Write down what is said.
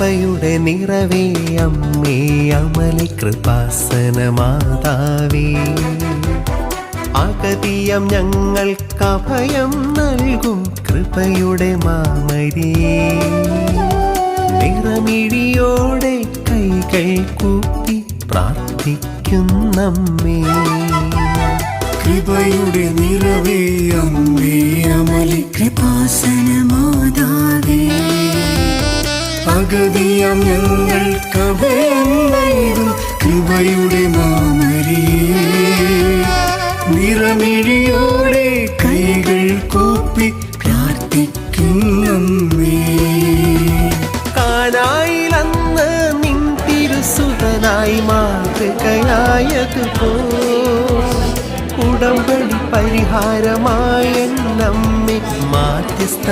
കൃപയുടെ നിറവേ അമ്മേ അമലി കൃപാസന മാതാവേ അഗതിയം ഞങ്ങൾക്ക് അഭയം നൽകും കൃപയുടെ മാമരിയേ. നിറമിഴിയോടെ കൈകൾ കൂപ്പി പ്രാർത്ഥിക്കുന്നമ്മേ. കൃപയുടെ നിറവേ അമ്മേ അമലി കൃപാസന മാതാവേ അഗതിയം ഞങ്ങൾ നൽകും കൃപയുടെ മാമരിയേ. നിറമിഴിയോടെ കൈകൾ കൂപ്പി പ്രാർത്ഥിക്കുന്നമ്മേ. കാനായിലന്ന് നിൻ തിരുസുതനായി മാതൃകയായതുപോ. ഉടമ്പടി പരിഹാരമായ നമ്മെ മാധ്യസ്ഥ